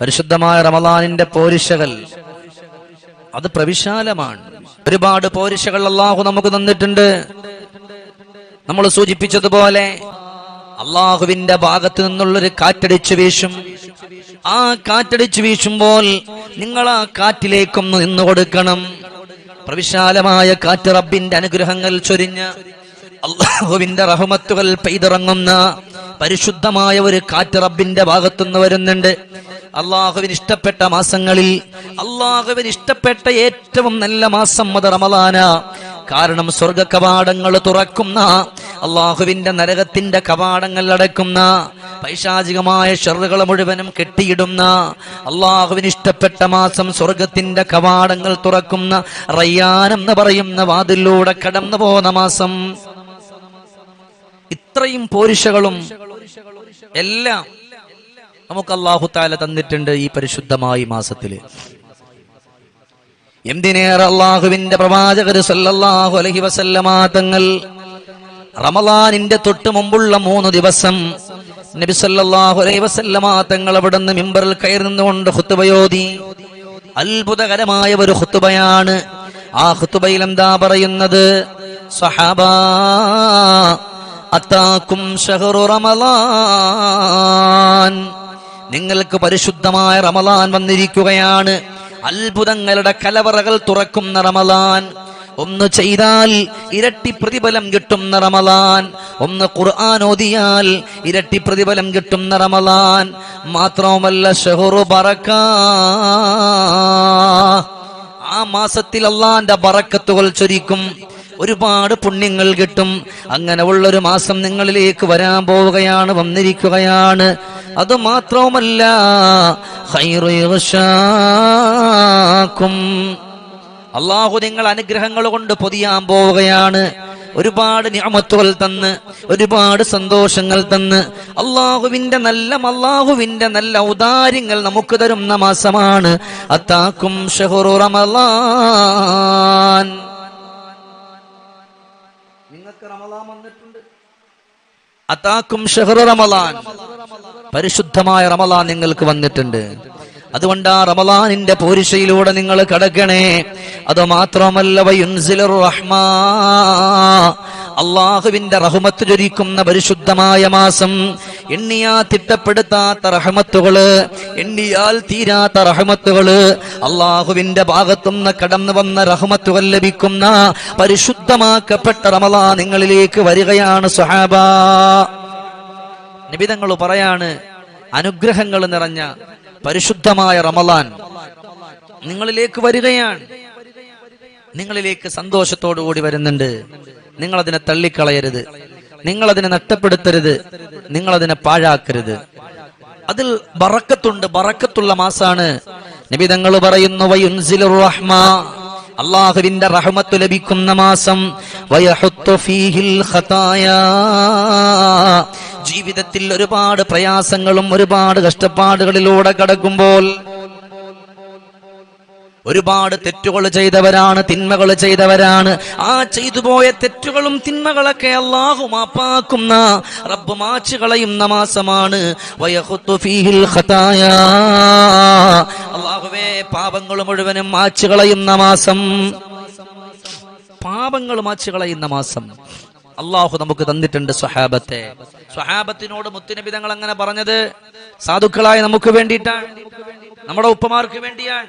പരിശുദ്ധമായ റമദാനിന്റെ പോരിശകൾ. അത് പ്രവിശാലമാണ്. ഒരുപാട് പോരിശകൾ അള്ളാഹു നമുക്ക് തന്നിട്ടുണ്ട്. നമ്മൾ സൂചിപ്പിച്ചതുപോലെ അള്ളാഹുവിന്റെ ഭാഗത്ത് നിന്നുള്ളൊരു കാറ്റടിച്ചു വീശും. ആ കാറ്റടിച്ചു വീശുമ്പോൾ നിങ്ങൾ ആ കാറ്റിലേക്കൊന്ന് നിന്നു കൊടുക്കണം പ്രവിശാലമായ കാറ്റ് റബ്ബിന്റെ അനുഗ്രഹങ്ങൾ ചൊരിഞ്ഞ് അള്ളാഹുവിന്റെ റഹമത്തുകൾ പെയ്തിറങ്ങുന്ന പരിശുദ്ധമായ ഒരു കാറ്റ് റബ്ബിന്റെ ഭാഗത്തുനിന്ന് വരുന്നുണ്ട്. അള്ളാഹുവിന് ഇഷ്ടപ്പെട്ട മാസങ്ങളിൽ അള്ളാഹുവിന് ഇഷ്ടപ്പെട്ട ഏറ്റവും നല്ല മാസം അത് റമലാന കാരണം സ്വർഗ കവാടങ്ങൾ തുറക്കുന്ന അള്ളാഹുവിന്റെ നരകത്തിന്റെ കവാടങ്ങൾ അടക്കുന്ന പൈശാചികമായ ഷെറുകൾ മുഴുവനും കെട്ടിയിടുന്ന അള്ളാഹുവിന് ഇഷ്ടപ്പെട്ട മാസം സ്വർഗത്തിന്റെ കവാടങ്ങൾ തുറക്കുന്ന റയ്യാൻ എന്ന് പറയുന്ന വാതിലൂടെ കടന്നു മാസം. ഇത്രയും പോരിഷകളും എല്ലാം നമുക്ക് അള്ളാഹു താല തന്നിട്ടുണ്ട് ഈ പരിശുദ്ധമായ മാസത്തിൽ. എന്തിനേറെ അള്ളാഹുവിന്റെ പ്രവാചകർ സല്ലല്ലാഹു അലൈഹി വസല്ലമ തങ്ങൾ റമലാനിന്റെ തൊട്ട് മുമ്പുള്ള മൂന്ന് ദിവസം നബി സല്ലല്ലാഹു അലൈഹി വസല്ലമ തങ്ങൾ നിന്ന് മിമ്പറിൽ കയറി നിന്നുകൊണ്ട് അത്ഭുതകരമായ ഒരു ഹുത്തുബയാണ് ആ ഹുത്തുബയിൽ എന്താ പറയുന്നത്? സഹാബാ അത്താക്കും ഷഹറു റമലാൻ. നിങ്ങൾക്ക് പരിശുദ്ധമായ റമലാൻ വന്നിരിക്കുകയാണ്. അത്ഭുതങ്ങളുടെ കലവറകൾ തുറക്കുന്ന റമലാൻ. ഒന്ന് ചെയ്താൽ ഇരട്ടി പ്രതിഫലം കിട്ടുന്ന റമലാൻ. ഒന്ന് ഖുർആൻ ഓതിയാൽ ഇരട്ടി പ്രതിഫലം കിട്ടുന്ന റമലാൻ. മാത്രവുമല്ല ഷെഹുറു ബറക്ക. ആ മാസത്തിൽ അള്ളാന്റെ ബറക്കത്തുകൾ ചൊരിക്കും. ഒരുപാട് പുണ്യങ്ങൾ കിട്ടും. അങ്ങനെ ഉള്ളൊരു മാസം നിങ്ങളിലേക്ക് വരാൻ പോവുകയാണ് വന്നിരിക്കുകയാണ്. അത് മാത്രവുമല്ല. അള്ളാഹു നിങ്ങൾ അനുഗ്രഹങ്ങൾ കൊണ്ട് പൊതിയാൻ പോവുകയാണ്. ഒരുപാട് നിയമത്തുകൾ തന്ന് ഒരുപാട് സന്തോഷങ്ങൾ തന്ന്. അള്ളാഹുവിന്റെ നല്ല അള്ളാഹുവിന്റെ നല്ല ഔദാര്യങ്ങൾ നമുക്ക് തരുന്ന മാസമാണ്. അത്താക്കും ഷെഹുറു റമലാൻ അത്താക്കും ഷഹ്റു റമലാൻ. പരിശുദ്ധമായ റമലാൻ നിങ്ങൾക്ക് വന്നിട്ടുണ്ട്. അതുകൊണ്ട് ആ റമലാനിന്റെ പോരിശയിലൂടെ നിങ്ങൾ കടക്കണേ. അത് മാത്രമല്ല റഹ്മാ. അള്ളാഹുവിന്റെ റഹ്മത്ത് ചൊരിക്കുന്ന പരിശുദ്ധമായ മാസം എണ്ണിയാ തിട്ടപ്പെടുത്താത്ത റഹമത്തുകൾ എണ്ണിയാൽ തീരാത്ത റഹമത്തുകൾ അള്ളാഹുവിന്റെ ഭാഗത്തുനിന്ന് കടന്നു വന്ന റഹമത്തുകൾ ലഭിക്കുന്ന പരിശുദ്ധമാക്കപ്പെട്ട റമല നിങ്ങളിലേക്ക് വരികയാണ് സുഹാബ. നിബിതങ്ങൾ പറയാണ് അനുഗ്രഹങ്ങൾ നിറഞ്ഞ പരിശുദ്ധമായ റമലാൻ നിങ്ങളിലേക്ക് വരികയാണ്. നിങ്ങളിലേക്ക് സന്തോഷത്തോടു കൂടി വരുന്നുണ്ട്. നിങ്ങൾ അതിനെ തള്ളിക്കളയരുത്. നിങ്ങൾ അതിനെ നഷ്ടപ്പെടുത്തരുത്. നിങ്ങൾ അതിനെ പാഴാക്കരുത്. അതിൽ ബറക്കത്തുണ്ട്. ബറക്കത്തുള്ള മാസാണ്. നിബിതങ്ങൾ പറയുന്നു വയുൻസിലുർ റഹ്മ. അള്ളാഹുവിന്റെ റഹ്മത്ത് ലഭിക്കുന്ന മാസം. ജീവിതത്തിൽ ഒരുപാട് പ്രയാസങ്ങളും ഒരുപാട് കഷ്ടപ്പാടുകളിലൂടെ കടക്കുമ്പോൾ ഒരുപാട് തെറ്റുകൾ ചെയ്തവരാണ് തിന്മകൾ ചെയ്തവരാണ്. ആ ചെയ്തു പോയ തെറ്റുകളും തിന്മകളൊക്കെ അള്ളാഹു മാപ്പാക്കുന്ന റബ്ബ് മാച്ചു കളയുന്ന മാസമാണ്. അള്ളാഹുവേ പാപങ്ങൾ മുഴുവനും മാച്ചു കളയുന്ന മാസം പാപങ്ങൾ മാച്ചു കളയുന്ന മാസം അള്ളാഹു നമുക്ക് തന്നിട്ടുണ്ട് സ്വഹാബത്തെ. സ്വഹാബത്തിനോട് മുത്തുനബി തങ്ങൾ അങ്ങനെ പറഞ്ഞത്? സാധുക്കളായ നമുക്ക് വേണ്ടിയിട്ടാണ്. നമ്മുടെ ഉപ്പമാർക്ക് വേണ്ടിയാണ്.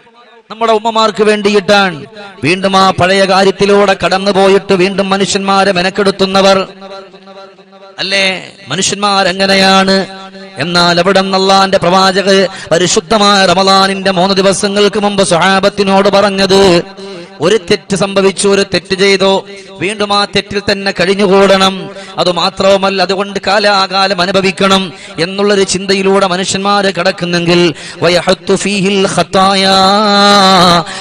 നമ്മുടെ ഉമ്മമാർക്ക് വേണ്ടിയിട്ടാണ്. വീണ്ടും ആ പഴയ കാര്യത്തിലൂടെ കടന്നു പോയിട്ട് വീണ്ടും മനുഷ്യന്മാരെ മെനക്കെടുത്തുന്നവർ. അല്ലേ? മനുഷ്യന്മാരെങ്ങനെയാണ്? എന്നാൽ അവിടെ നല്ലാന്റെ പ്രവാചക പരിശുദ്ധമായ റമലാനിന്റെ മൂന്ന് ദിവസങ്ങൾക്ക് മുമ്പ് സ്വഹാബത്തിനോട് പറഞ്ഞത് ഒരു തെറ്റ് സംഭവിച്ചു ഒരു തെറ്റ് ചെയ്തു. വീണ്ടും ആ തെറ്റിൽ തന്നെ കഴിഞ്ഞുകൂടണം. അത് മാത്രവുമല്ല അതുകൊണ്ട് കാലാകാലം അനുഭവിക്കണം എന്നുള്ളൊരു ചിന്തയിലൂടെ മനുഷ്യന്മാര് കിടക്കുന്നെങ്കിൽ വയഹത്തു ഫീഹിൽ ഖത്തായാ.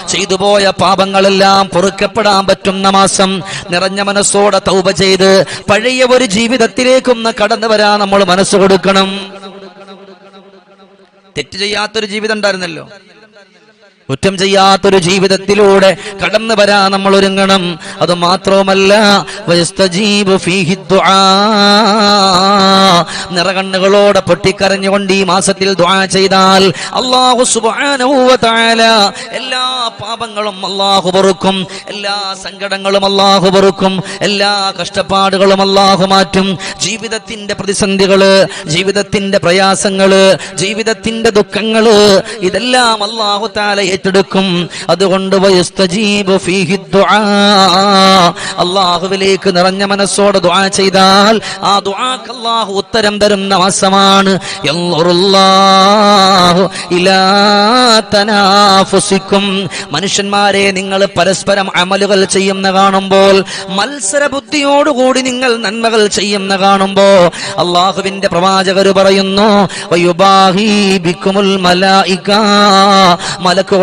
ചെയ്തു പോയ പാപങ്ങളെല്ലാം പൊറുക്കപ്പെടാൻ പറ്റുന്ന മാസം നിറഞ്ഞ മനസ്സോടെ തൗപ ചെയ്ത് പഴയ ഒരു ജീവിതത്തിലേക്കൊന്ന് കടന്നു വരാൻ നമ്മൾ മനസ്സ് കൊടുക്കണം. തെറ്റ് ചെയ്യാത്തൊരു ജീവിതം ഉണ്ടായിരുന്നല്ലോ. കുറ്റം ചെയ്യാത്തൊരു ജീവിതത്തിലൂടെ കടന്നു വരാൻ നമ്മൾ ഒരുങ്ങണം അത് മാത്രവുമല്ല. നിറകണ്ണുകളോടെ പൊട്ടിക്കരഞ്ഞുകൊണ്ട് ഈ മാസത്തിൽ ചെയ്താൽ അള്ളാഹു എല്ലാ പാപങ്ങളും അള്ളാഹു പൊറുക്കും എല്ലാ സങ്കടങ്ങളും അള്ളാഹു പൊറുക്കും എല്ലാ കഷ്ടപ്പാടുകളും അള്ളാഹു മാറ്റും ജീവിതത്തിന്റെ പ്രതിസന്ധികൾ ജീവിതത്തിന്റെ പ്രയാസങ്ങൾ ജീവിതത്തിന്റെ ദുഃഖങ്ങൾ ഇതെല്ലാം അള്ളാഹു താല ഏറ്റെടുക്കും. അതുകൊണ്ട്. അള്ളാഹുവിലേക്ക് നിറഞ്ഞ മനസ്സോടെ ദുആ ചെയ്താൽ ആ ദുആക്ക് അള്ളാഹു ഉത്തരം തരുന്ന മാസമാണ് മനുഷ്യന്മാരെ നിങ്ങൾ പരസ്പരം അമലുകൾ ചെയ്യുന്ന കാണുമ്പോൾ മത്സര ബുദ്ധിയോടുകൂടി നിങ്ങൾ നന്മകൾ ചെയ്യുന്ന കാണുമ്പോ അള്ളാഹുവിന്റെ പ്രവാചകർ പറയുന്നു വയുബാഹി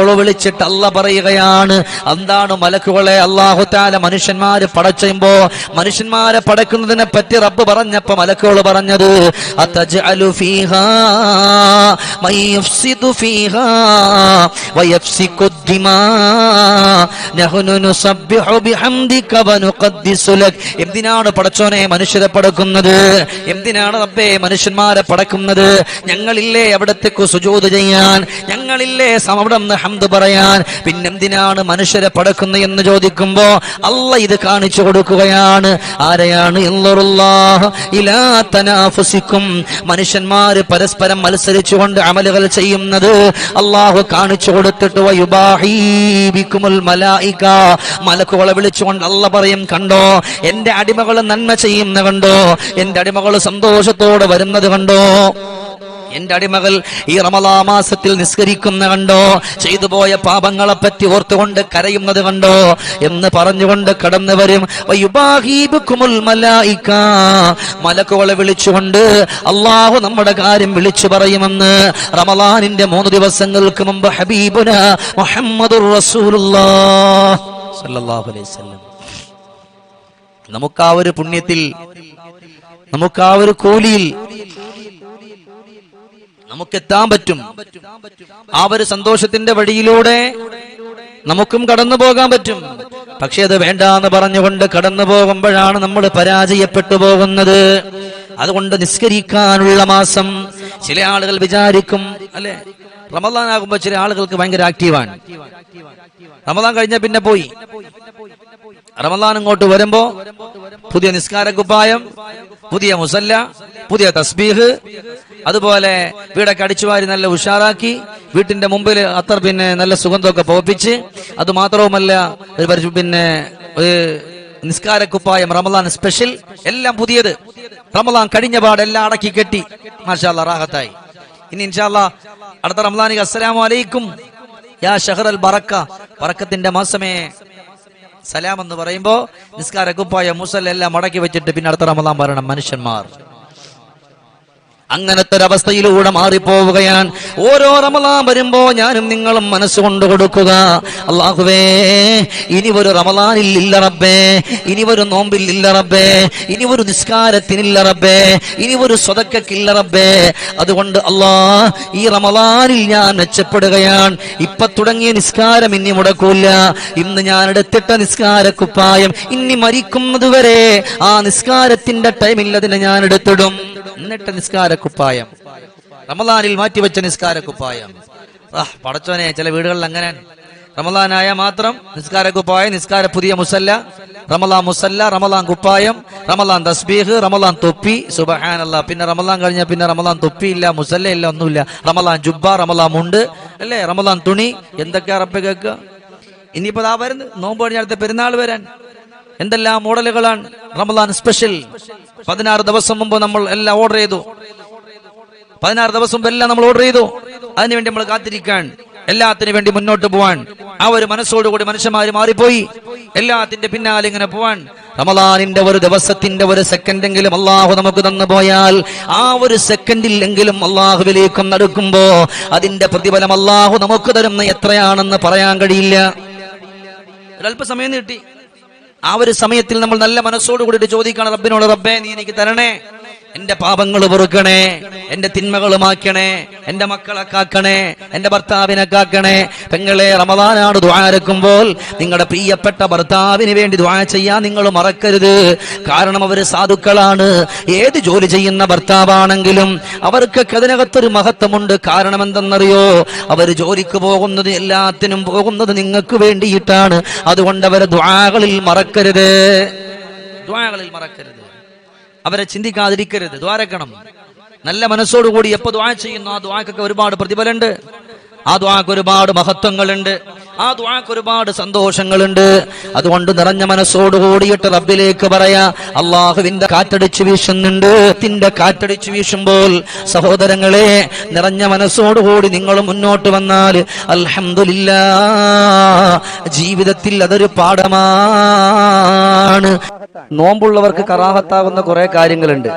കോൾ വിളിച്ചിട്ട് അല്ല പറയുകയാണ്. എന്താണ് മലക്കുകളെ? അള്ളാഹുത്താല മനുഷ്യന്മാര് പടച്ചുമ്പോ മനുഷ്യന്മാരെ പടക്കുന്നതിനെ പറ്റി റബ്ബ് പറഞ്ഞപ്പോ മലക്കുകൾ പറഞ്ഞത് എന്തിനാണ് പടച്ചോനെ മനുഷ്യരെ പടക്കുന്നത്? എന്തിനാണ് റബ്ബേ മനുഷ്യന്മാരെ പടക്കുന്നത്? ഞങ്ങളില്ലേ അവിടത്തേക്ക് സുജോത് ചെയ്യാൻ ഞങ്ങളില്ലേ സമവിടം ഹംദ് പറയാൻ? പിന്നെന്തിനാണ് മനുഷ്യരെ പടക്കുന്നത് എന്ന് ചോദിക്കുമ്പോ അല്ല ഇത് കാണിച്ചു കൊടുക്കുകയാണ്. ആരെയാണ്? ഇല്ലറുല്ലാഹ്. ഇലാ തനാഫുസിക്കും. മനുഷ്യന്മാര് പരസ്പരം മത്സരിച്ചുകൊണ്ട് അമലുകൾ ചെയ്യുന്നത് അള്ളാഹു കാണിച്ചു കൊടുത്തിട്ട് മലായിക. മലക്കുകളെ വിളിച്ചുകൊണ്ട് അല്ല പറയും കണ്ടോ എന്റെ അടിമകൾ നന്മ ചെയ്യുന്ന കണ്ടോ എന്റെ അടിമകൾ സന്തോഷത്തോടെ വരുന്നത് കണ്ടോ? എന്റെ അടിമകൾ ഈ റമലാ മാസത്തിൽ നിസ്കരിക്കുന്ന കണ്ടോ? ചെയ്തു പോയ പാപങ്ങളെ പറ്റി ഓർത്തുകൊണ്ട് കരയുന്നത് കണ്ടോ? എന്ന് പറഞ്ഞുകൊണ്ട് കടന്നു വരും. മലക്കുകളെ വിളിച്ചുകൊണ്ട് അള്ളാഹു നമ്മുടെ കാര്യം വിളിച്ചു പറയുമെന്ന് റമലാനിന്റെ മൂന്ന് ദിവസങ്ങൾക്ക് മുമ്പ് ഹബീബുന മുഹമ്മദുർ വസല്ലം. നമുക്ക് ആ ഒരു പുണ്യത്തിൽ നമുക്ക് ആ ഒരു കൂലിയിൽ നമുക്ക് എത്താൻ പറ്റും. ആ ഒരു സന്തോഷത്തിന്റെ വഴിയിലൂടെ നമുക്കും കടന്നു പോകാൻ പറ്റും. പക്ഷെ അത് വേണ്ട എന്ന് പറഞ്ഞുകൊണ്ട് കടന്നു പോകുമ്പോഴാണ് നമ്മൾ പരാജയപ്പെട്ടു പോകുന്നത്. അതുകൊണ്ട് നിസ്കരിക്കാനുള്ള മാസം ചില ആളുകൾ വിചാരിക്കും അല്ലെ? റമദാൻ ആകുമ്പോ ചില ആളുകൾക്ക് ഭയങ്കര ആക്റ്റീവാണ് റമദാൻ കഴിഞ്ഞ പിന്നെ പോയി. റമദാൻ ഇങ്ങോട്ട് വരുമ്പോ പുതിയ നിസ്കാര കുപ്പായം പുതിയ മുസല്ല പുതിയ തസ്ബീഹ് അതുപോലെ വീടൊക്കെ അടിച്ചുവാരി നല്ല ഉഷാറാക്കി വീട്ടിന്റെ മുമ്പിൽ അത്ര പിന്നെ നല്ല സുഗന്ധമൊക്കെ പോപ്പിച്ച് അത് മാത്രവുമല്ല പിന്നെ ഒരു നിസ്കാര കുപ്പായം റമദാൻ സ്പെഷ്യൽ എല്ലാം പുതിയത്. റമദാൻ കഴിഞ്ഞ പാട് എല്ലാം അടക്കി കെട്ടി. മാഷാല്ല റാഹത്തായി. ഇനി ഇൻഷാല്ല അടുത്ത റമദാനിക്ക് അസ്സലാമു അലൈക്കും. യാ ഷഹർ അൽ ബറക്ക. ബറക്കത്തിന്റെ മാസമേ. സലാം എന്ന് പറയുമ്പോ നിസ്കാര കുപ്പായ മുസൽ എല്ലാം മടക്കി വെച്ചിട്ട് പിന്നെ അടുത്ത റമദാൻ പറയണം മനുഷ്യന്മാർ. അങ്ങനത്തെ ഒരവസ്ഥയിലൂടെ മാറിപ്പോവുകയാണ്. ഓരോ റമലാൻ വരുമ്പോ ഞാനും നിങ്ങളും മനസ്സുകൊണ്ട് കൊടുക്കുക. അള്ളാഹുവേ ഇനി ഒരു റമലാനിൽ ഇല്ല റബ്ബേ. ഇനി ഒരു നോമ്പിൽ ഇല്ല റബ്ബേ. ഇനി ഒരു നിസ്കാരത്തിനില്ല റബ്ബേ. ഇനി ഒരു സ്വതക്കില്ല റബ്ബേ. അതുകൊണ്ട് അള്ളാ ഈ റമലാനിൽ ഞാൻ മെച്ചപ്പെടുകയാണ്. ഇപ്പൊ തുടങ്ങിയ നിസ്കാരം ഇനി മുടക്കൂല്ല. ഇന്ന് ഞാൻ എടുത്തിട്ട നിസ്കാര കുപ്പായം ഇനി മരിക്കുന്നതുവരെ ആ നിസ്കാരത്തിന്റെ ടൈമില്ലതിനെ ഞാൻ എടുത്തിടും. എന്നിട്ട് നിസ്കാര കുപ്പായം റമദാനിൽ മാറ്റിവെച്ച നിസ്കാര കുപ്പായം പടച്ചോനെ ചില വീടുകളിൽ അങ്ങനെ റമദാനായ മാത്രം നിസ്കാര കുപ്പായം നിസ്കാര പുതിയ മുസല്ല. റമലാൻ മുസല്ല റമലാൻ കുപ്പായം റമലാൻ തസ്ബീഹ് റമലാൻ തൊപ്പി. സുബഹാനല്ല പിന്നെ റമലാൻ കഴിഞ്ഞ പിന്നെ റമലാൻ തൊപ്പി ഇല്ല മുസല്ല ഇല്ല ഒന്നുമില്ല. റമലാൻ ജുബ്ബ റമലാൻ മുണ്ട് അല്ലേ? റമലാൻ തുണി. എന്തൊക്കെയാ റപ്പ് കേൾക്കുക? ഇനിയിപ്പോ ആ വരുന്നത്. നോമ്പ് കഴിഞ്ഞ അടുത്ത പെരുന്നാൾ വരാൻ. എന്തെല്ലാം മോഡലുകളാണ് റമദാൻ സ്പെഷ്യൽ? പതിനാറ് ദിവസം മുമ്പ് നമ്മൾ എല്ലാം ഓർഡർ ചെയ്തു. പതിനാറ് ദിവസം മുമ്പ് എല്ലാം നമ്മൾ ഓർഡർ ചെയ്തു. അതിനുവേണ്ടി നമ്മൾ കാത്തിരിക്കാൻ എല്ലാത്തിനു വേണ്ടി മുന്നോട്ട് പോവാൻ. ആ ഒരു മനസ്സോടുകൂടി മനുഷ്യന്മാര് മാറിപ്പോയി. എല്ലാത്തിന്റെ പിന്നാലെ ഇങ്ങനെ പോവാൻ. റമദാനിന്റെ ഒരു ദിവസത്തിന്റെ ഒരു സെക്കൻഡെങ്കിലും അള്ളാഹു നമുക്ക് തന്നു പോയാൽ ആ ഒരു സെക്കൻഡിലെങ്കിലും അള്ളാഹുവിലേക്കും നടക്കുമ്പോ അതിന്റെ പ്രതിഫലം അള്ളാഹു നമുക്ക് തരുന്ന എത്രയാണെന്ന് പറയാൻ കഴിയില്ല. ഒരല്പസമയം നീട്ടി. ആ ഒരു സമയത്തിൽ നമ്മൾ നല്ല മനസ്സോടുകൂടി ചോദിക്കണം റബ്ബിനോട് റബ്ബേ നീ എനിക്ക് തരണേ. എന്റെ പാപങ്ങൾ പൊറുക്കണേ എന്റെ തിന്മകൾ മാക്കണേ എന്റെ മക്കളെ കാക്കണേ എന്റെ ഭർത്താവിനെ കാക്കണേ. പെങ്ങളെ റമദാനാണ് ദ്വാരക്കുമ്പോൾ നിങ്ങളുടെ പ്രിയപ്പെട്ട ഭർത്താവിന് വേണ്ടി ദ്വാ ചെയ്യാൻ നിങ്ങൾ മറക്കരുത്. കാരണം അവർ സാധുക്കളാണ്. ഏത് ജോലി ചെയ്യുന്ന ഭർത്താവാണെങ്കിലും അവർക്കൊക്കെ അതിനകത്തൊരു മഹത്വമുണ്ട്. കാരണം എന്തെന്നറിയോ? അവർ ജോലിക്ക് പോകുന്നത് എല്ലാത്തിനും പോകുന്നത് നിങ്ങൾക്ക് വേണ്ടിയിട്ടാണ്. അതുകൊണ്ട് അവരെ ദ്വാകളിൽ മറക്കരുത്. ദ്വാകളിൽ മറക്കരുത്. അവരെ ചിന്തിക്കാതിരിക്കരുത്. ദ്വാരക്കണം നല്ല മനസ്സോടുകൂടി എപ്പോ ദ്വാ ചെയ്യുന്നു ആ ദ്വാക്കൊക്കെ ഒരുപാട് പ്രതിഫലമുണ്ട്. ആ ദ്വാക്ക് ഒരുപാട് മഹത്വങ്ങളുണ്ട്. ആ ദ്വാക്ക് ഒരുപാട് സന്തോഷങ്ങളുണ്ട്. അതുകൊണ്ട് നിറഞ്ഞ മനസ്സോട് കൂടിയിട്ട് റബ്ബിലേക്ക് പറയാ അള്ളാഹുവിന്റെ കാറ്റടിച്ചു വീശുന്നുണ്ട്. ത്തിന്റെ കാറ്റടിച്ചു വീശുമ്പോൾ സഹോദരങ്ങളെ നിറഞ്ഞ മനസ്സോടുകൂടി നിങ്ങൾ മുന്നോട്ട് വന്നാൽ അൽഹംദുലില്ലാ ജീവിതത്തിൽ അതൊരു പാഠമാണ്. നോമ്പുള്ളവർക്ക് കറാഹത്താകുന്ന കുറെ കാര്യങ്ങളുണ്ട്.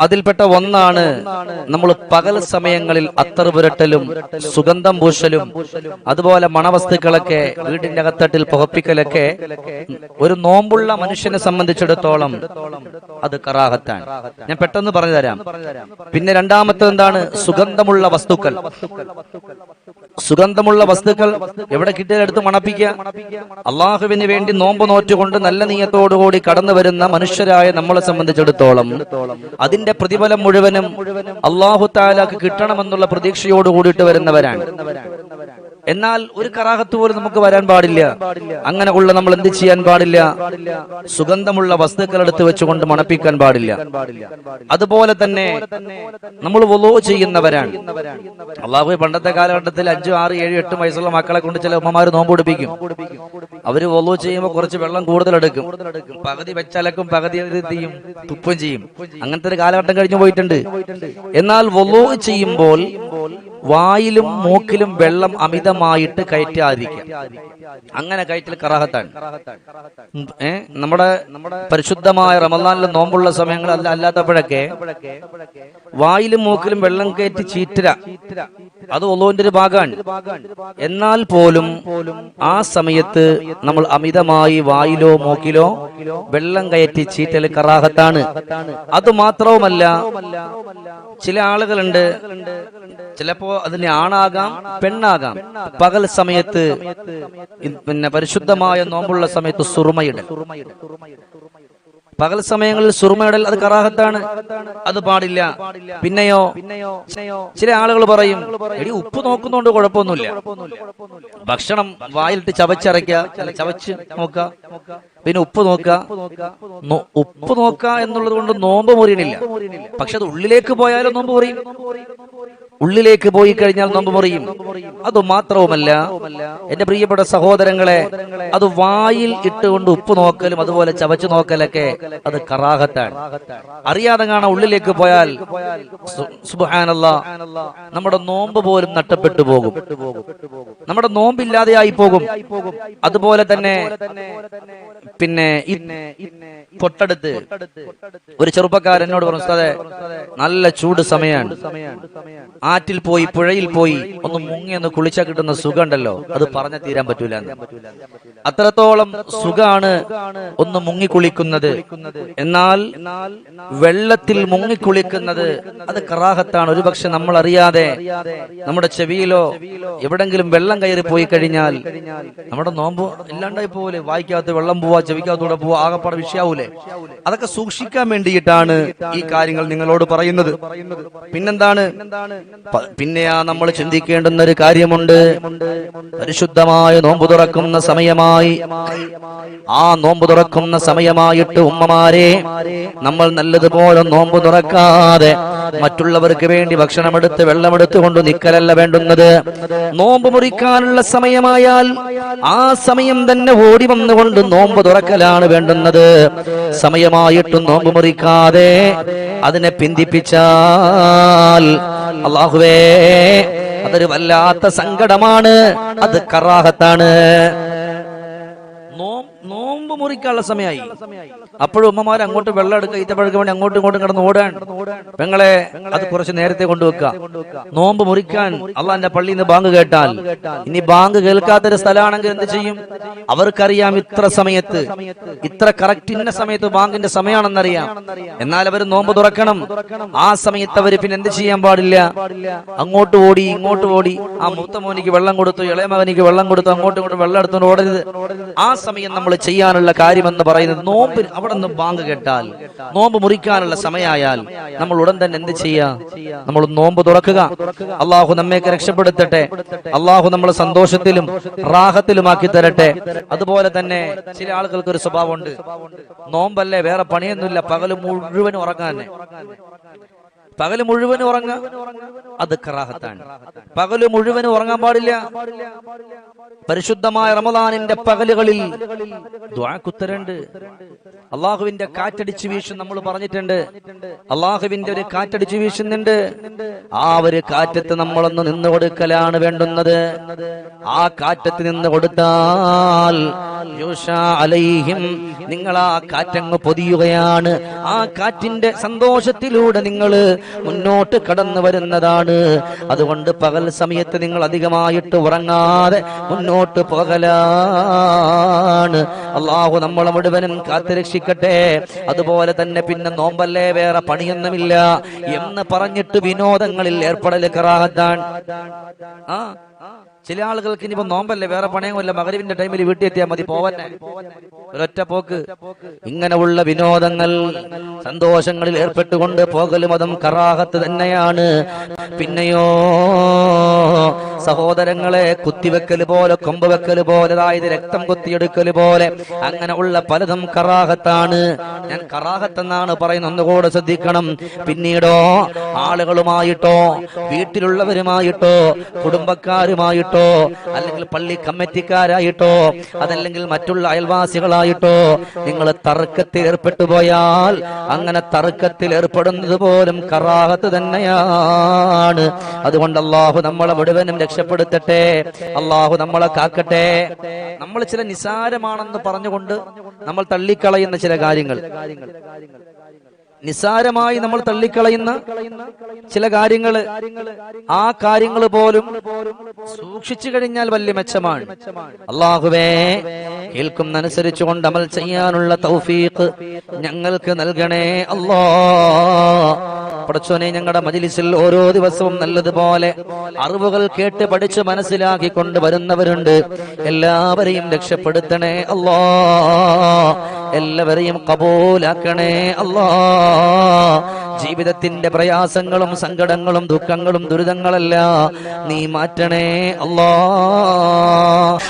അതിൽപ്പെട്ട ഒന്നാണ് നമ്മൾ പകൽ സമയങ്ങളിൽ അത്തർ പുരട്ടലും സുഗന്ധം പൂശലും അതുപോലെ മണവസ്തുക്കളൊക്കെ വീടിന്റെ അകത്തട്ടിൽ പുകപ്പിക്കലൊക്കെ ഒരു നോമ്പുള്ള മനുഷ്യനെ സംബന്ധിച്ചിടത്തോളം അത് കറാഹത്താണ്. ഞാൻ പെട്ടെന്ന് പറഞ്ഞു തരാം. പിന്നെ രണ്ടാമത്തെ എന്താണ്? സുഗന്ധമുള്ള വസ്തുക്കൾ. സുഗന്ധമുള്ള വസ്തുക്കൾ എവിടെ കിട്ടിയതെടുത്ത് മണപ്പിക്കുക. അള്ളാഹുവിന് വേണ്ടി നോമ്പ് നോറ്റുകൊണ്ട് നല്ല നീയത്തോടുകൂടി കടന്നു വരുന്ന മനുഷ്യരായ നമ്മളെ സംബന്ധിച്ചിടത്തോളം അതിന്റെ പ്രതിഫലം മുഴുവനും അള്ളാഹു താലാക്ക് കിട്ടണമെന്നുള്ള പ്രതീക്ഷയോട് കൂടിയിട്ട് വരുന്നവരാണ്. എന്നാൽ ഒരു കറാഹത്ത് പോലും നമുക്ക് വരാൻ പാടില്ല. അങ്ങനെ ഉള്ള നമ്മൾ എന്ത് ചെയ്യാൻ പാടില്ല? സുഗന്ധമുള്ള വസ്തുക്കൾ എടുത്ത് വെച്ചുകൊണ്ട് മണപ്പിക്കാൻ പാടില്ല. അതുപോലെ തന്നെ നമ്മൾ വൊലോ ചെയ്യുന്നവരാണ്. അള്ളാഹു പണ്ടത്തെ കാലഘട്ടത്തിൽ അഞ്ചു ആറ് ഏഴ് എട്ട് വയസ്സുള്ള മക്കളെ കൊണ്ട് ചില ഉമ്മമാർ നോമ്പ് പിടിപ്പിക്കും. അവർ വൊലോ ചെയ്യുമ്പോൾ കുറച്ച് വെള്ളം കൂടുതൽ എടുക്കും. പകുതി വെച്ചലക്കും പകുതി ചെയ്യും? തുപ്പും ചെയ്യും. അങ്ങനത്തെ ഒരു കാലഘട്ടം കഴിഞ്ഞു പോയിട്ടുണ്ട്. എന്നാൽ വൊലോ ചെയ്യുമ്പോൾ വായിലും മൂക്കിലും വെള്ളം അമിതമായിട്ട് കയറ്റാതിരിക്കുക. അങ്ങനെ കയറ്റൽ കറാഹത്താണ്. ഏ നമ്മുടെ പരിശുദ്ധമായ റമദാനിലെ നോമ്പുള്ള സമയങ്ങൾ അല്ല അല്ലാത്തപ്പോഴൊക്കെ വായിലും മൂക്കിലും വെള്ളം കയറ്റി ചീറ്റര അത് ഒലോന്റെ ഒരു ഭാഗമാണ്. എന്നാൽ പോലും ആ സമയത്ത് നമ്മൾ അമിതമായി വായിലോ മൂക്കിലോ വെള്ളം കയറ്റി ചീറ്റൽ കറാഹത്താണ്. അത് മാത്രവുമല്ല ചില ആളുകളുണ്ട് ചിലപ്പോ അതിന് ആണാകാം പെണ്ണാകാം. പകൽ സമയത്ത് പിന്നെ പരിശുദ്ധമായ നോമ്പുള്ള സമയത്ത് സുറുമയിടൽ പകൽ സമയങ്ങളിൽ സുറുമയിടൽ അത് കറാഹത്താണ്. അത് പാടില്ല. പിന്നെയോ? ചില ആളുകൾ പറയും എടി ഉപ്പ് നോക്കുന്നോണ്ട് കുഴപ്പമൊന്നുമില്ല. ഭക്ഷണം വായിലിട്ട് ചവച്ചരയ്ക്ക ചവച്ച് നോക്ക. പിന്നെ ഉപ്പ് നോക്ക. ഉപ്പ് നോക്ക എന്നുള്ളത് കൊണ്ട് നോമ്പ് മുറിയണില്ല. പക്ഷെ അത് ഉള്ളിലേക്ക് പോയാലും നോമ്പ് മുറിയും. ഉള്ളിലേക്ക് പോയി കഴിഞ്ഞാൽ നോമ്പ് മുറിയും. അത് മാത്രവുമല്ല എന്റെ പ്രിയപ്പെട്ട സഹോദരങ്ങളെ അത് വായിൽ ഇട്ടുകൊണ്ട് ഉപ്പ് നോക്കലും അതുപോലെ ചവച്ചു നോക്കലൊക്കെ അത് കറാഹത്താണ്. അറിയാതെ കാണാൻ ഉള്ളിലേക്ക് പോയാൽ സുബാനല്ല നമ്മുടെ നോമ്പ് പോലും നഷ്ടപ്പെട്ടു പോകും നമ്മുടെ നോമ്പില്ലാതെയായി പോകും. അതുപോലെ തന്നെ പിന്നെ പൊട്ടടുത്ത് തൊട്ടടുത്ത് ഒരു ചെറുപ്പക്കാരൻ എന്നോട് പറഞ്ഞു നല്ല ചൂട് സമയമാണ് ആറ്റിൽ പോയി പുഴയിൽ പോയി ഒന്ന് മുങ്ങി ഒന്ന് കുളിച്ചാൽ കിട്ടുന്ന സുഖമുണ്ടല്ലോ. അത് പറഞ്ഞ തീരാൻ പറ്റൂല അത്രത്തോളം സുഖാണ് ഒന്ന് മുങ്ങി കുളിക്കുന്നത്. എന്നാൽ വെള്ളത്തിൽ മുങ്ങി കുളിക്കുന്നത് അത് കറാഹത്താണ്. ഒരുപക്ഷെ നമ്മൾ അറിയാതെ നമ്മുടെ ചെവിയിലോ എവിടെങ്കിലും വെള്ളം കയറി പോയി കഴിഞ്ഞാൽ നമ്മുടെ നോമ്പ് ഇല്ലാണ്ടായി പോലെ വായിക്കാത്ത വെള്ളം പോവാ ചെവിക്കാത്തൂടെ പോവാ ആകപ്പാടെ വിഷയാവൂലേ? അതൊക്കെ സൂക്ഷിക്കാൻ വേണ്ടിയിട്ടാണ് ഈ കാര്യങ്ങൾ നിങ്ങളോട് പറയുന്നത്. പിന്നെന്താണ്? പിന്നെയാ നമ്മൾ ചിന്തിക്കേണ്ടുന്ന ഒരു കാര്യമുണ്ട്. പരിശുദ്ധമായ നോമ്പ് തുറക്കുന്ന സമയമായി ആ നോമ്പ് തുറക്കുന്ന സമയമായിട്ട് ഉമ്മമാരെ നമ്മൾ നല്ലതുപോലെ നോമ്പ് തുറക്കാതെ മറ്റുള്ളവർക്ക് വേണ്ടി ഭക്ഷണമെടുത്ത് വെള്ളമെടുത്ത് കൊണ്ട് നിൽക്കലല്ല വേണ്ടുന്നത്. നോമ്പ് മുറിക്കാനുള്ള സമയമായാൽ ആ സമയം തന്നെ ഓടി വന്നുകൊണ്ട് നോമ്പ് തുറക്കലാണ് വേണ്ടുന്നത്. സമയമായിട്ടും നോമ്പ് മുറിക്കാതെ അതിനെ പിന്തിപ്പിച്ചാൽ അള്ളാഹുവേ അതൊരു വല്ലാത്ത സങ്കടമാണ്. അത് കറാഹത്താണ്. നോമ്പ് മുറിക്കാനുള്ള സമയമായി. അപ്പോഴും ഉമ്മമാർ അങ്ങോട്ട് വെള്ളം എടുക്കുക ഈത്തപ്പഴക്ക് വേണ്ടി അങ്ങോട്ടും ഇങ്ങോട്ടും കിടന്ന് ഓടാൻ പെങ്ങളെ അത് കുറച്ച് നേരത്തെ കൊണ്ടുവെക്കുക നോമ്പ് മുറിക്കാൻ അള്ളാന്റെ പള്ളിയിൽ നിന്ന് ബാങ്ക് കേട്ടാൽ ഇനി ബാങ്ക് കേൾക്കാത്തൊരു സ്ഥലമാണെങ്കിൽ എന്ത് ചെയ്യും? അവർക്കറിയാം ഇത്ര സമയത്ത്. ഇത്ര കറക്റ്റ് ഇന്ന സമയത്ത് ബാങ്കിന്റെ സമയമാണെന്നറിയാം. എന്നാൽ അവർ നോമ്പ് തുറക്കണം. ആ സമയത്ത് അവർ പിന്നെ എന്ത് ചെയ്യാൻ പാടില്ല? അങ്ങോട്ട് ഓടി ഇങ്ങോട്ട് ഓടി ആ മൂത്ത മോനിക്ക് വെള്ളം കൊടുത്തു ഇളയ മകനിക്ക് വെള്ളം കൊടുത്തു അങ്ങോട്ടും ഇങ്ങോട്ടും വെള്ളം എടുത്തുകൊണ്ട് ഓടരുത്. ആ സമയം നമ്മൾ ചെയ്യാനുള്ള കാര്യമെന്ന് പറയുന്നത് നോമ്പ് അവിടെ നിന്ന് ബാങ്ക് കേട്ടാൽ നോമ്പ് മുറിക്കാനുള്ള സമയമായാൽ നമ്മൾ ഉടൻ തന്നെ എന്ത് ചെയ്യാ? നമ്മൾ നോമ്പ് തുറക്കുക. അള്ളാഹു നമ്മയൊക്കെ രക്ഷപ്പെടുത്തട്ടെ. അള്ളാഹു നമ്മൾ സന്തോഷത്തിലും റാഹത്തിലുമാക്കി തരട്ടെ. അതുപോലെ തന്നെ ചില ആളുകൾക്ക് ഒരു സ്വഭാവമുണ്ട്. നോമ്പല്ലേ വേറെ പണിയൊന്നുമില്ല പകൽ മുഴുവൻ ഉറങ്ങാൻ. പകൽ മുഴുവൻ ഉറങ്ങ. അത് കറാഹത്താണ്. പകൽ മുഴുവൻ ഉറങ്ങാൻ പാടില്ല. പരിശുദ്ധമായ റമദാനിന്റെ പകലുകളിൽ കുത്തരണ്ട് അള്ളാഹുവിന്റെ കാറ്റടിച്ചു വീശും നമ്മൾ പറഞ്ഞിട്ടുണ്ട്. അള്ളാഹുവിന്റെ ഒരു കാറ്റടിച്ചു വീശുന്നുണ്ട്. ആ ഒരു കാറ്റത്ത് നമ്മളൊന്ന് നിന്ന് കൊടുക്കലാണ് വേണ്ടുന്നത്. ആ കാറ്റത്ത് നിന്ന് കൊടുത്താൽ അലൈഹിം നിങ്ങൾ ആ കാറ്റങ്ങ് പൊതിയുകയാണ്. ആ കാറ്റിന്റെ സന്തോഷത്തിലൂടെ നിങ്ങൾ മുന്നോട്ട് കടന്നു വരുന്നതാണ്. അതുകൊണ്ട് പകൽ സമയത്ത് നിങ്ങൾ അധികമായിട്ട് ഉറങ്ങാതെ മുന്നോട്ട് പോകലാണ്. അള്ളാഹു നമ്മളെ മുഴുവനും കാത്തുരക്ഷിക്കട്ടെ. അതുപോലെ തന്നെ പിന്നെ നോമ്പല്ലേ വേറെ പണിയൊന്നുമില്ല എന്ന് പറഞ്ഞിട്ട് വിനോദങ്ങളിൽ ഏർപ്പെടൽ കറാഹത്താണ്. ആ. ചില ആളുകൾക്ക് ഇനിയിപ്പോ നോമ്പല്ലേ? വേറെ പണയമില്ല മകരവിന്റെ ടൈമിൽ വീട്ടിൽ എത്തിയാൽ മതി. പോവന്നെ. ഒരൊറ്റ പോക്ക്. ഇങ്ങനെയുള്ള വിനോദങ്ങൾ സന്തോഷങ്ങളിൽ ഏർപ്പെട്ടുകൊണ്ട് പോകലും അതും കറാഹത്ത് തന്നെയാണ്. പിന്നെയോ സഹോദരങ്ങളെ കുത്തിവെക്കൽ പോലെ കൊമ്പ് വെക്കൽ പോലെ അതായത് രക്തം കുത്തിയെടുക്കൽ പോലെ അങ്ങനെ ഉള്ള പലതും കറാഹത്താണ്. ഞാൻ കറാഹത്തെന്നാണ് പറയുന്നത്. ഒന്നുകൂടെ ശ്രദ്ധിക്കണം. പിന്നീടോ ആളുകളുമായിട്ടോ വീട്ടിലുള്ളവരുമായിട്ടോ കുടുംബക്കാരുമായിട്ടോ അല്ലെങ്കിൽ പള്ളി കമ്മിറ്റിക്കാരായിട്ടോ അതല്ലെങ്കിൽ മറ്റുള്ള അയൽവാസികളായിട്ടോ നിങ്ങൾ തർക്കത്തിൽ ഏർപ്പെട്ടു പോയാൽ അങ്ങനെ തർക്കത്തിൽ ഏർപ്പെടുന്നത് പോലും കറാഹത്ത് തന്നെയാണ്. അതുകൊണ്ട് അള്ളാഹു നമ്മളെ മുഴുവനും രക്ഷപ്പെടുത്തട്ടെ അള്ളാഹു നമ്മളെ കാക്കട്ടെ. നമ്മൾ ചില നിസാരമാണെന്ന് പറഞ്ഞുകൊണ്ട് നമ്മൾ തള്ളിക്കളയുന്ന ചില കാര്യങ്ങൾ. നിസാരമായി നമ്മൾ തള്ളിക്കളയുന്ന ചില കാര്യങ്ങൾ ആ കാര്യങ്ങൾ പോലും സൂക്ഷിച്ചു കഴിഞ്ഞാൽ വലിയ മെച്ചമാണ്. അള്ളാഹുവേ കേൾക്കുന്നനുസരിച്ചുകൊണ്ട് അമൽ ചെയ്യാനുള്ള തൗഫീഖ് ഞങ്ങൾക്ക് നൽകണേ അല്ലോ. പടച്ചോനെ ഞങ്ങളുടെ മജിലിസിൽ ഓരോ ദിവസവും നല്ലതുപോലെ അറിവുകൾ കേട്ട് പഠിച്ച് മനസ്സിലാക്കി കൊണ്ട് വരുന്നവരുണ്ട്. എല്ലാവരെയും രക്ഷപ്പെടുത്തണേ അല്ലാ. എല്ലാവരെയും കബൂലാക്കണേ അല്ലാ. ജീവിതത്തിന്റെ പ്രയാസങ്ങളും സങ്കടങ്ങളും ദുഃഖങ്ങളും ദുരിതങ്ങളല്ല. നീ മാറ്റണേ അല്ലാ.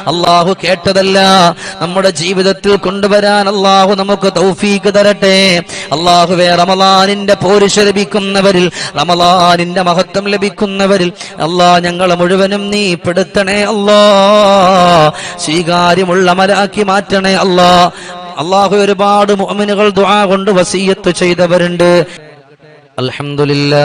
അള്ളാഹു കേട്ടതല്ല. നമ്മുടെ ജീവിതത്തിൽ കൊണ്ടുവരാൻ അള്ളാഹു നമുക്ക് തൗഫീക്ക് തരട്ടെ. അള്ളാഹുവേ റമലാനിന്റെ പോരുഷ ലഭിക്കുന്നവരിൽ റമലാനിന്റെ മഹത്വം ലഭിക്കുന്നവരിൽ അല്ലാ ഞങ്ങളെ മുഴുവനും നീ പെടുത്തണേ അല്ലാ. സ്വീകാര്യമുള്ള മലാക്കി മാറ്റണേ അല്ലാ. അള്ളാഹു ഒരുപാട് മുഅ്മിനുകൾ ദുആ കൊണ്ട് വസീയത്ത് ചെയ്തവരുണ്ട്. الحمد لله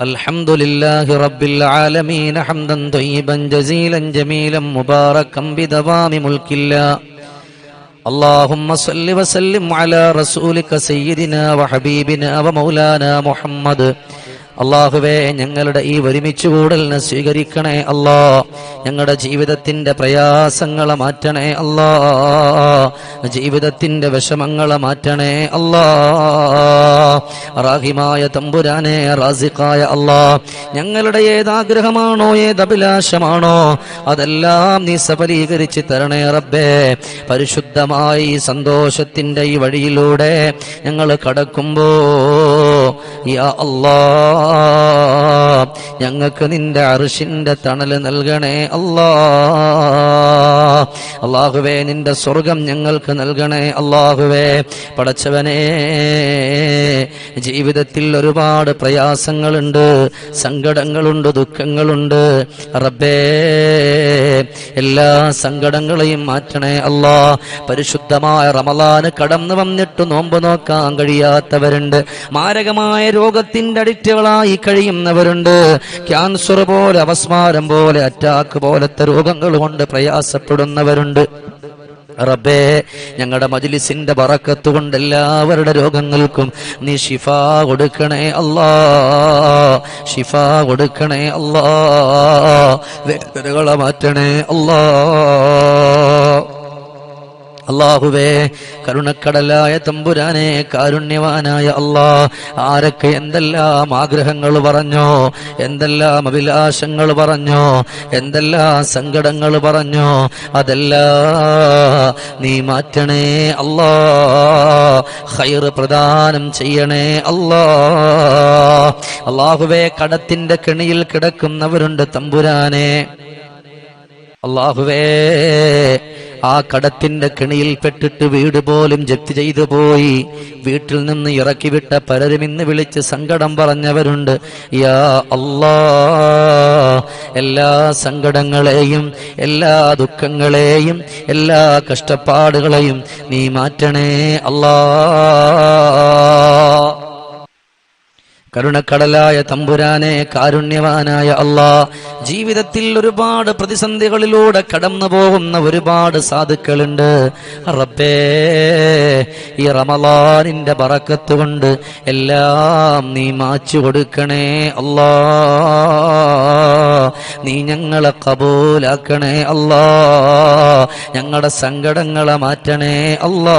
الحمد لله رب العالمين حمدا طيبا جزيلا جميلا مباركا بدوام ملك الله اللهم صل وسلم على رسولك سيدنا وحبيبنا ومولانا محمد محمد അള്ളാഹുവേ ഞങ്ങളുടെ ഈ ഒരുമിച്ച് കൂടലിനെ സ്വീകരിക്കണേ അല്ലാ. ഞങ്ങളുടെ ജീവിതത്തിന്റെ പ്രയാസങ്ങളെ മാറ്റണേ അല്ലാ. ജീവിതത്തിന്റെ വിഷമങ്ങളെ മാറ്റണേ അല്ലാ. റാഹിമായ തമ്പുരാനെ റാസിഖായ അല്ലാ. ഞങ്ങളുടെ ഏതാഗ്രഹമാണോ ഏതഭിലാഷമാണോ അതെല്ലാം നീ സഫലീകരിച്ച് തരണേ റബ്ബേ. പരിശുദ്ധമായി സന്തോഷത്തിന്റെ ഈ വഴിയിലൂടെ ഞങ്ങൾ കടക്കുമ്പോ ഞങ്ങൾക്ക് നിന്റെ അറിഷിന്റെ തണൽ നൽകണേ അല്ലാ അള്ളാഹുവേ നിന്റെ സ്വർഗം ഞങ്ങൾക്ക് നൽകണേ അള്ളാഹുവേ. പടച്ചവനെ ജീവിതത്തിൽ ഒരുപാട് പ്രയാസങ്ങളുണ്ട് സങ്കടങ്ങളുണ്ട് ദുഃഖങ്ങളുണ്ട്. റബ്ബേ എല്ലാ സങ്കടങ്ങളെയും മാറ്റണേ അല്ലാ പരിശുദ്ധമായ റമലാന് കടന്നു വന്നിട്ട് നോമ്പ് നോക്കാൻ കഴിയാത്തവരുണ്ട്. മാരകമായ രോഗത്തിന്റെ അഡിക്റ്റുകളായി കഴിയുന്നവരുണ്ട്. ക്യാൻസർ പോലെ അവസ്മാരം പോലെ അറ്റാക്ക് പോലത്തെ രോഗങ്ങൾ കൊണ്ട് പ്രയാസപ്പെടുന്നവരുണ്ട് റബ്ബേ ഞങ്ങളുടെ മജിലിസിന്റെ ബറക്കത്ത് കൊണ്ട് എല്ലാവരുടെ രോഗങ്ങൾക്കും നീ ഷിഫ കൊടുക്കണേ അല്ലാ. ഷിഫ കൊടുക്കണേ അല്ലാ. വേദനകളെ മാറ്റണേ അല്ലാ. അള്ളാഹുവേ കരുണക്കടലായ തമ്പുരാനെ കാരുണ്യവാനായ അള്ളാ ആരൊക്കെ എന്തെല്ലാം ആഗ്രഹങ്ങൾ പറഞ്ഞോ എന്തെല്ലാം അഭിലാഷങ്ങൾ പറഞ്ഞോ എന്തെല്ലാം സങ്കടങ്ങൾ പറഞ്ഞോ അതെല്ലാം നീ മാറ്റണേ അല്ലാ ഹൈർ പ്രദാനം ചെയ്യണേ അല്ലാ അള്ളാഹുവേ കടത്തിന്റെ കെണിയിൽ കിടക്കുന്നവരുണ്ട് തമ്പുരാനെ. അള്ളാഹുവേ ആ കടത്തിന്റെ കിണിയിൽ പെട്ടിട്ട് വീട് പോലും ജപ്തി ചെയ്തു പോയി. വീട്ടിൽ നിന്ന് ഇറക്കി വിട്ട പലരും ഇന്ന് വിളിച്ച് സങ്കടം പറഞ്ഞവരുണ്ട്. യാ അല്ലാ എല്ലാ സങ്കടങ്ങളെയും എല്ലാ ദുഃഖങ്ങളെയും എല്ലാ കഷ്ടപ്പാടുകളെയും നീ മാറ്റണേ അല്ലാ. കരുണക്കടലായ തമ്പുരാനെ കാരുണ്യവാനായ അള്ളാ ജീവിതത്തിൽ ഒരുപാട് പ്രതിസന്ധികളിലൂടെ കടന്നു പോകുന്ന ഒരുപാട് സാധുക്കളുണ്ട്. റബ്ബേ ഈ റമലാനിന്റെ പറക്കത്ത് കൊണ്ട് എല്ലാം നീ മാച്ചു കൊടുക്കണേ അള്ളാ. നീ ഞങ്ങളെ കബൂലാക്കണേ അള്ളാ. ഞങ്ങളുടെ സങ്കടങ്ങളെ മാറ്റണേ അല്ലാ